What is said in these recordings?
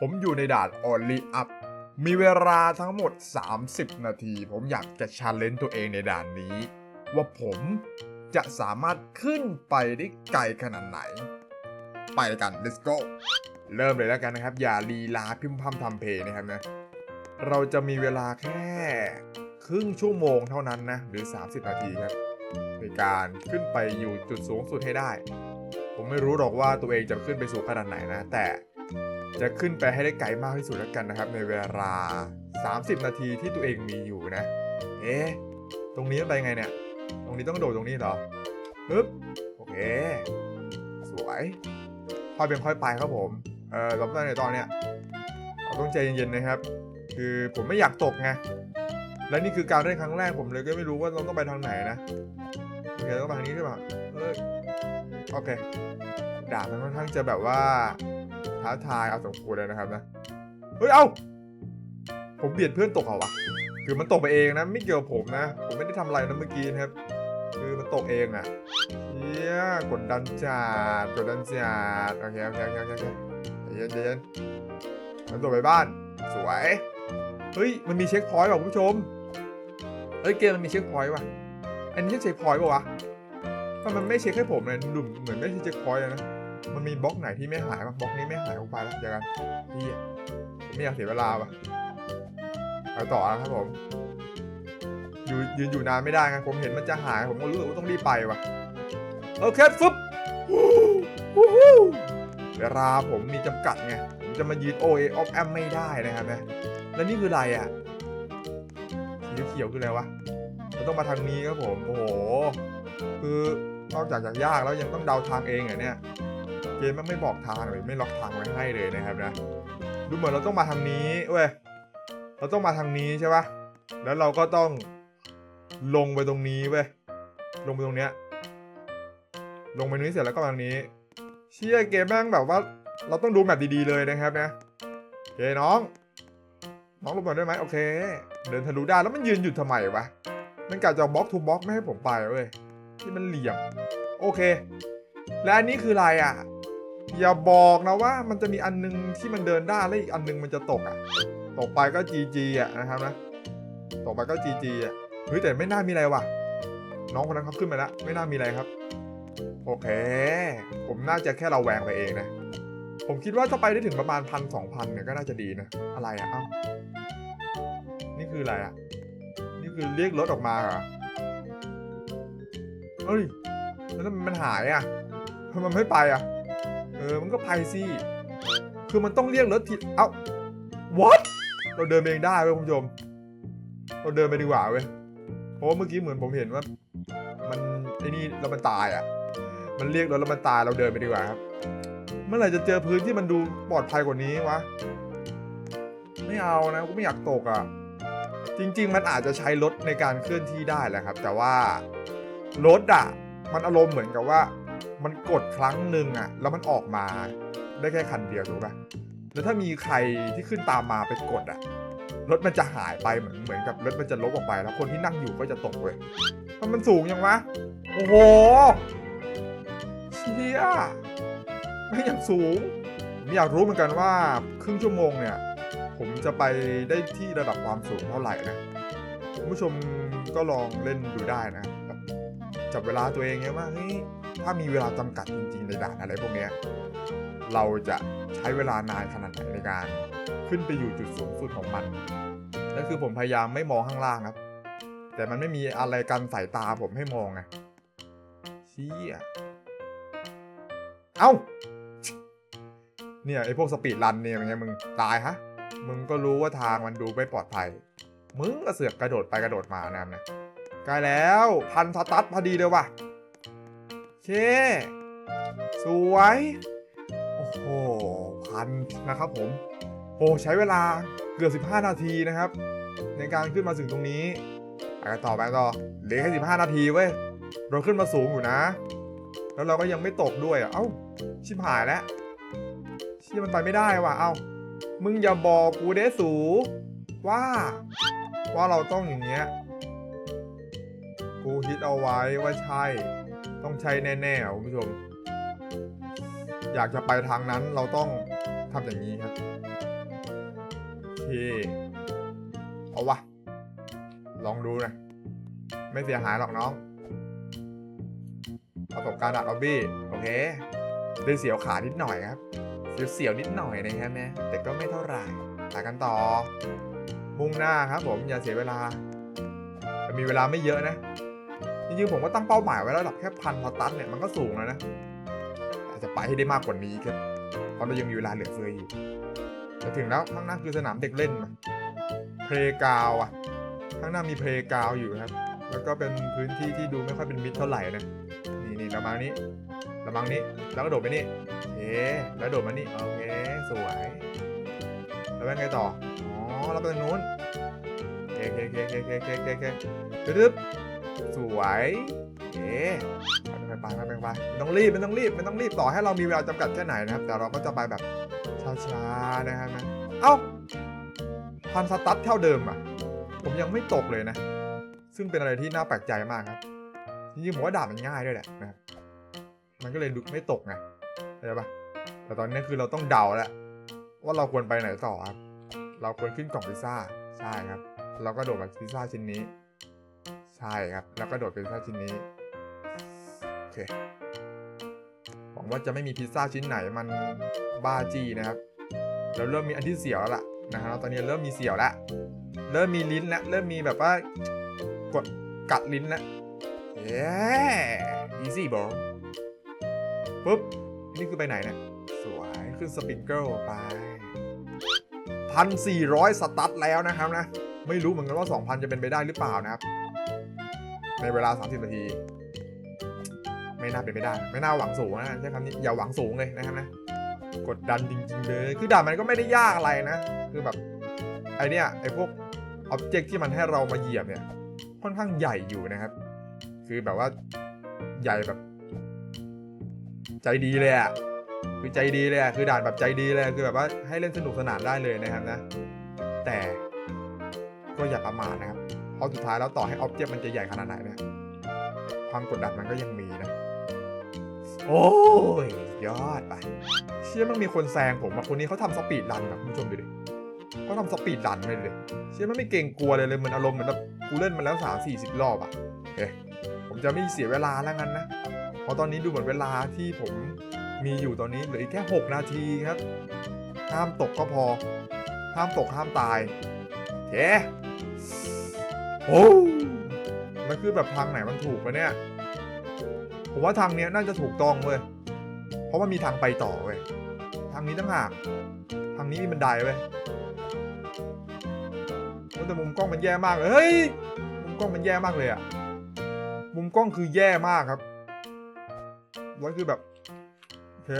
ผมอยู่ในด่านออลลีอัพมีเวลาทั้งหมด 30 นาที ผมอยากจะชาเลนจ์ตัวเองในด่านนี้ ว่าผมจะสามารถขึ้นไปได้ไกลขนาดไหน ไปกัน let's go เริ่มเลยแล้วกันนะครับ อย่าลีลาพิมพ์พำทำเพลงนะครับนะ เราจะมีเวลาแค่ครึ่งชั่วโมงเท่านั้นนะ หรือ 30 นาทีครับ ในการขึ้นไปอยู่จุดสูงสุดให้ได้ ผมไม่รู้หรอกว่าตัวเองจะขึ้นไปสูงขนาดไหนนะ แต่ จะขึ้นไปให้ได้ไกลมากที่สุดแล้วกันนะครับ ในเวลา 30 นาทีที่ตัวเองมีอยู่นะ เอ๊ะ ตรงนี้ไปไงเนี่ย ตรงนี้ต้องโดดตรงนี้เหรอปึ๊บโอเค สวยค่อยเป็นค่อยไปครับผม เออลำต้นในตอนเนี้ยเราต้องใจเย็นๆนะครับ คือผมไม่อยากตกไง และนี่คือการเล่นครั้งแรกผมเลยก็ไม่รู้ว่าเราต้องไปทางไหนนะโอเคต้องไปทางนี้ใช่ป่ะเอ้ยโอเคด่านมันค่อนข้างจะแบบว่า ท้าทายเอาสมควรเลยนะครับนะเฮ้ยเอ้าผมเบียดเพื่อนตกเหรอวะคือมันตกไปเองนะไม่เกี่ยวกับผมนะ ผมไม่ได้ทำอะไรนะเมื่อกี้นะครับ คือมันตกเองอะ่ะเฮียกดดันจัดกดดันจัดโอเคโอเคโอเคโอเคเย็นเย็นมันตกไปบ้าน สวยเฮ้ยมันมีเช็คพอยต์ว่ะคุณผู้ชมเฮ้ยเกมมันมีเช็คพอยต์ว่ะอันนี้ใช่เช็คพอยต์ป่ะวะทำไมมันไม่เช็คให้ผมเลยดูเหมือนไม่ใช่เช็คพอยต์นะ มันมีบล็อกไหนที่ไม่หายป่ะบล็อกนี้ไม่หายผมไปแล้วเดียวกันพี่ไม่อยากเสียเวลาว่ะไปต่อนะครับผมอยู่ยืนอยู่นานไม่ได้ไงผมเห็นมันจะหาย ผมก็รู้สึกว่าต้องรีบไปว่ะโอเคฟึบเวลาผมมีจำกัดไงผมจะมายืนโอเอออฟแอมไม่ได้นะครับนะแล้วนี่คืออะไรอะสีเขียวคืออะไรวะเราต้องมาทางนี้ครับผม โอ้โห คือนอกจากจะยากแล้วยังต้องเดาทางเองเหรอเนี่ย เกมมันไม่บอกทางเลยไม่ล็อกทางไว้ให้เลยนะครับนะ ดูเหมือนเราต้องมาทางนี้เว้ย เราต้องมาทางนี้ใช่ปะแล้วเราก็ต้องลงไปตรงนี้เว้ย ลงไปตรงเนี้ย ลงไปตรงนี้เสร็จแล้วก็มาทางนี้ เชี่ยเกมแม่งแบบว่า เราต้องดูแมปดีๆเลยนะครับนะโอเคน้อง น้องลงมาได้ไหมโอเค เดินทะลุได้แล้วมันยืนอยู่ทำไมวะ มันกะจะบล็อกทูบล็อกไม่ให้ผมไปเว้ยที่มันเหลี่ยม โอเค และอันนี้คืออะไรอะ อย่าบอกนะว่ามันจะมีอันนึงที่มันเดินได้แล้วอีกอันนึงมันจะตกอะ ตกไปก็ GG อะนะครับนะ ตกไปก็ GG อะ เฮ้ยแต่ไม่น่ามีอะไรว่ะ น้องคนนั้นเขาขึ้นมาแล้วไม่น่ามีอะไรครับ โอเค ผมน่าจะแค่เราแหวงไปเองนะ ผมคิดว่าถ้าไปได้ถึงประมาณพันสองพันเนี่ยก็น่าจะดีนะ อะไรอะเอ้านี่คืออะไรอะ นี่คือเรียกรถออกมาเหรอเฮ้ยแล้วมันหายอะทำไมมันไม่ไปอะ เออ มันก็ไปสิ คือมันต้องเรียกรถทีเอ้า what เราเดินเองได้เว้ยคุณผู้ชม เราเดินไปดีกว่าเว้ย เพราะว่าเมื่อกี้เหมือนผมเห็นว่า มันไอ้นี่แล้วมันตายอะ มันเรียกรถแล้วมันตายเราเดินไปดีกว่าครับ เมื่อไหร่จะเจอพื้นที่มันดูปลอดภัยกว่านี้วะ ไม่เอานะกูไม่อยากตกอะ จริง ๆ มันอาจจะใช้รถในการเคลื่อนที่ได้แหละครับ แต่ว่ารถอะ มันอารมณ์เหมือนกับว่า มันกดครั้งหนึ่งอะแล้วมันออกมาได้แค่คันเดียวถูกปะแล้วถ้ามีใครที่ขึ้นตามมาไปกดอะรถมันจะหายไปเหมือนเหมือนกับรถมันจะลบออกไป แล้วคนที่นั่งอยู่ก็จะตกเว้ยมันมันสูงยังวะ โอ้โหเชี่ยไม่อย่างสูงผมอยากรู้เหมือนกันว่าครึ่งชั่วโมงเนี่ย ผมจะไปได้ที่ระดับความสูงเท่าไหร่นะคุณผู้ชมก็ลองเล่นดูได้นะจับเวลาตัวเองไงว่าเฮ้ย ถ้ามีเวลาจำกัดจริงๆในด่านอะไรพวกนี้เราจะใช้เวลานานขนาดไหนในการ ขึ้นไปอยู่จุดสูงสุดของมันและคือผมพยายามไม่มองข้างล่างครับ แต่มันไม่มีอะไรกันสายตาผมให้มองไงเชี่ยเอ้าเนี่ยไอพวกสปีดรันเนี่ยเป็นไงมึงตายฮะ มึงก็รู้ว่าทางมันดูไม่ปลอดภัย มึงก็เสือกกระโดดไปกระโดดมานะนะใกล้แล้วพันสตัดพอดีเลยว่ะ เค สวย โอ้โห พันนะครับผม โอ้ใช้เวลาเกือบ 15 นาทีนะครับ ในการขึ้นมาถึงตรงนี้ไปกันต่อไปต่อเหลือแค่15 นาทีเว้ย เราขึ้นมาสูงอยู่นะ แล้วเราก็ยังไม่ตกด้วยเอ้า ชิบหายแล้วเชี่มันไปไม่ได้ว่ะ เอ้า มึงอย่าบอกกูเดสู ว่า ว่าเราต้องอย่างเงี้ย กูคิดเอาไว้ว่าใช่ ต้องใช่แน่ๆคุณผู้ชม อยากจะไปทางนั้นเราต้องทำอย่างนี้ครับโอเคเอาวะลองดูนะ ไม่เสียหายหรอกน้อง ประสบการณ์ดัดออบบี้ โอเคได้เสียวขานิดหน่อยครับ เสียวๆนิดหน่อยนะครับเนี่แต่ก็ไม่เท่าไหร่ไปกันต่อ มุ่งหน้าครับผมอย่าเสียเวลา มีเวลาไม่เยอะนะ จริงๆผมก็ตั้งเป้าหมายไว้ระดับแค่พันพอตันเนี่ยมันก็สูงแล้วนะอาจจะไปให้ได้มากกว่านี้ครับเพราะเรายังมีเวลาเหลือเฟืออยู่จะถึงแล้วข้างหน้าคือสนามเด็กเล่นนะเพลกาวอะข้างหน้ามีเพลกาวอยู่ครับ แล้วก็เป็นพื้นที่ที่ดูไม่ค่อยเป็นมิตรเท่าไหร่นะนี่นี่ระมังนี้ระมังนี้แล้วก็โดดไปนี่โอเคแล้วโดดมานี่โอเคสวยแล้วเป็นไงต่ออ๋อแล้วไปทางนู้นโอเคโอเคโอเคโอเคโอเคโอเคโอเคดึ๊บ สวยโอเคไปไปไปไปไปไม่ต้องรีบไม่ต้องรีบไม่ต้องรีบต่อให้เรามีเวลาจำกัดแค่ไหนนะครับ แต่เราก็จะไปแบบช้าๆนะครับนะเอ้าพันสตั๊ดเท่าเดิมอะ ผมยังไม่ตกเลยนะ ซึ่งเป็นอะไรที่น่าแปลกใจมากครับจริงๆผมว่าด่ามันง่ายด้วยแหละนะมันก็เลยดูไม่ตกไงเข้าใจปะแต่ตอนนี้คือเราต้องเดาแล้วว่าเราควรไปไหนต่อครับ เราควรขึ้นกล่องพิซซ่าใช่ครับ เราก็โดดมาพิซซ่าชิ้นนี้ ใช่ครับ แล้วก็โดดพิซซ่าชิ้นนี้ โอเค หวังว่าจะไม่มีพิซซ่าชิ้นไหนมันบ้าจี้นะครับ เราเริ่มมีอันที่เสียวแล้วล่ะนะครับตอนนี้เริ่มมีเสียวแล้ว เริ่มมีลิ้นแล้ว เริ่มมีแบบว่ากดกัดลิ้นแล้วเย้ easy bro ปุ๊บ นี่คือไปไหนเนี่ย สวยขึ้นสปริงเกิลไปพันสี่ร้อยสตั๊ดแล้วนะครับนะ ไม่รู้เหมือนกันว่า 2,000 จะเป็นไปได้หรือเปล่านะครับ ในเวลา 30 นาที ไม่น่าเป็นไปได้ ไม่น่าหวังสูงนะใช้คำนี้อย่าหวังสูงเลยนะครับนะกดดันจริงๆเลยคือด่านมันก็ไม่ได้ยากอะไรนะ คือแบบไอเนี้ยไอพวกอ็อบเจกต์ที่มันให้เรามาเหยียบเนี่ย ค่อนข้างใหญ่อยู่นะครับ คือแบบว่าใหญ่แบบ ใจดีเลยอะคือใจดีเลยอะคือด่านแบบใจดีเลยคือแบบว่าให้เล่นสนุกสนานได้เลยนะครับนะ แต่ก็อย่าประมาทนะครับ เพราะสุดท้ายแล้วต่อให้ออบเจกต์มันจะใหญ่ขนาดไหนเนี่ยความกดดันมันก็ยังมีนะ โอ้ย ยอดไป เชื่อมันมีคนแซงผมอะคนนี้เขาทำสปีดรันแบบคุณผู้ชมดูดิเขาทำสปีดรันไปเลย เชื่อมันไม่เกรงกลัวเลยเลยเหมือนอารมณ์เหมือนแบบกูเล่นมาแล้วสามสี่สิบรอบอะโอเคผมจะไม่เสียเวลาแล้วงั้นนะ เพราะตอนนี้ดูเหมือนเวลาที่ผมมีอยู่ตอนนี้เหลืออีกแค่6นาทีครับ ห้ามตกก็พอ ห้ามตกห้ามตาย โอเค โอ้มันคือแบบทางไหนมันถูกปะเนี่ย ผมว่าทางเนี้ยน่าจะถูกต้องเว้ย เพราะว่ามีทางไปต่อเว้ย ทางนี้ตั้งหาก ทางนี้มีบันไดเว้ยแต่มุมกล้องมันแย่มากเลยเฮ้ย มุมกล้องมันแย่มากเลยอะมุมกล้องคือแย่มากครับแล้วคือแบบโอเค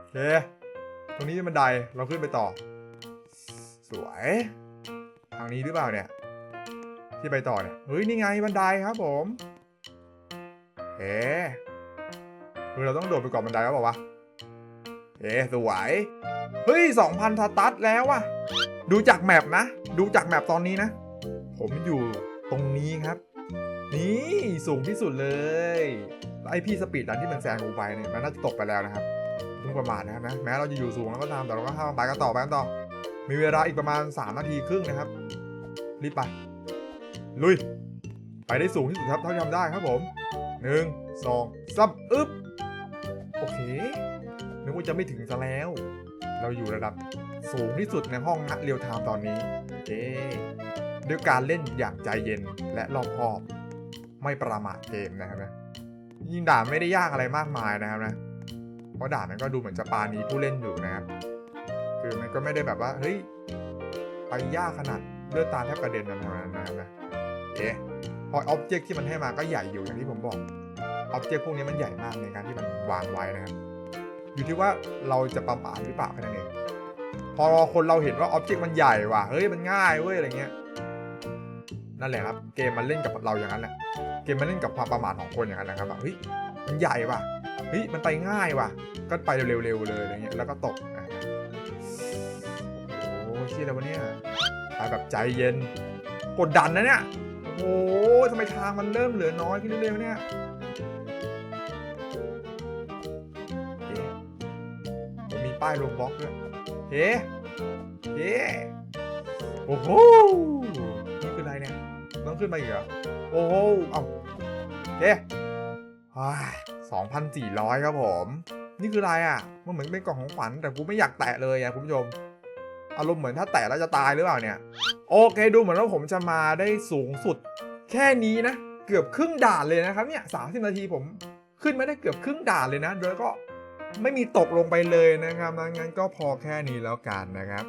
โอเค ตรงนี้มีบันได เราขึ้นไปต่อ สวย ทางนี้หรือเปล่าเนี่ย ที่ไปต่อเนี่ยเฮ้ยนี่ไงบันไดครับผมเอ๊คือเราต้องโดดไปเกาะบันไดแล้วเปล่าเอ๊สวยเฮ้ยสองพันสตัดแล้วอะดูจากแมปนะ ดูจากแมปตอนนี้นะ ผมอยู่ตรงนี้ครับ นี่สูงที่สุดเลยไอพี่สปีดดันที่มันแซงกูไปเนี่ยมันน่าจะตกไปแล้วนะครับเพิ่งประมาทนะครับนะแม้เราจะอยู่สูงแล้วก็ตามแต่เราก็ห้ามไปกันต่อไปกันต่อ มีเวลาอีกประมาณ 3 นาทีครึ่งนะครับ รีบไป ลุย ไปได้สูงที่สุดครับเท่าที่ทำได้ครับผมหนึ่งสองสามอึ๊บโอเคนึกว่าจะไม่ถึงซะแล้ว เราอยู่ระดับสูงที่สุดในห้องฮัทเรียวไทม์ตอนนี้เอ๊ด้วยการเล่นอย่างใจเย็นและรอบคอบ ไม่ประมาทเกมนะครับนะยิงด่านไม่ได้ยากอะไรมากมายนะครับนะเพราะด่านมันก็ดูเหมือนจะปานีผู้เล่นอยู่นะครับ คือมันก็ไม่ได้แบบว่าเฮ้ยไปยากขนาดเลือดตาแทบกระเด็นอะไรแบบนั้นนะครับนะ พออ็อบเจกที่มันให้มาก็ใหญ่อยู่อย่างที่ผมบอกอ็อบเจกพวกนี้มันใหญ่มากในการที่มันวางไว้นะครับ อยู่ที่ว่าเราจะประมาทหรือเปล่าแค่นั้นเองพอคนเราเห็นว่าอ็อบเจกมันใหญ่ว่ะเฮ้ยมันง่ายเว้ยอะไรเงี้ยนั่นแหละครับเกมมันเล่นกับเราอย่างนั้นแหละเกมมันเล่นกับความประมาทของคนอย่างนั้นนะครับแบบเฮ้ยมันใหญ่ว่ะเฮ้ยมันไปง่ายว่ะ ก็ไปเร็วๆเลยอะไรเงี้ยแล้วก็ตกโอ้โหชี่ยแล้ววะเนี่ยไปแบบใจเย็นกดดันนะเนี่ย หทำไมทางมันเริ่มเหลือน้อยขึ้นเรื่อยๆเนี่ยโอเคผมมีป้ายลงบล็อกด้วยเฮ้เฮ้โอ้โหนี่คืออะไรเนี่ย ต้องขึ้นมาอีกเหรอ โอ้โห เอ้าเฮ้สองพันสี่ร้อยครับผม นี่คืออะไรอะ มันเหมือนเป็นกล่องของขวัญแต่กูไม่อยากแตะเลยอะคุณผู้ชม อารมณ์เหมือนถ้าแตะแล้วจะตายหรือเปล่าเนี่ย โอเคดูเหมือนว่าผมจะมาได้สูงสุด แค่นี้นะ เกือบครึ่งด่านเลยนะครับเนี่ยสานาทีผมขึ้นไม่ได้เกือบครึ่งด่านเลยนะโดยก็ไม่มีตกลงไปเลยนะครับงั้นก็พอแค่นี้แล้วกันนะครับ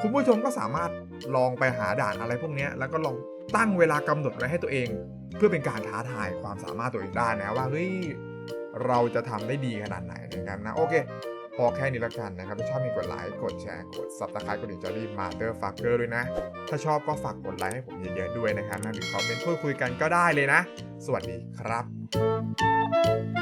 คุณผู้ชมก็สามารถลองไปหาด่านอะไรพวกนี้แล้วก็ลองตั้งเวลากำหนดไว้ให้ตัวเอง เพื่อเป็นการท้าทายความสามารถตัวเองได้นะว่าเฮ้ยเราจะทำได้ดีขนาดไหนนะครับนะโอเค พอแค่นี้ละกันนะครับ ถ้าชอบมีกดไลค์ กดแชร์ กด subscribe กดดิ่งจอรี่มาเตอร์ฟักเกอร์ด้วยนะ ถ้าชอบก็ฝากกดไลค์ให้ผมเยอะๆด้วยนะครับหรือคอมเมนต์พูดคุยกันก็ได้เลยนะ สวัสดีครับ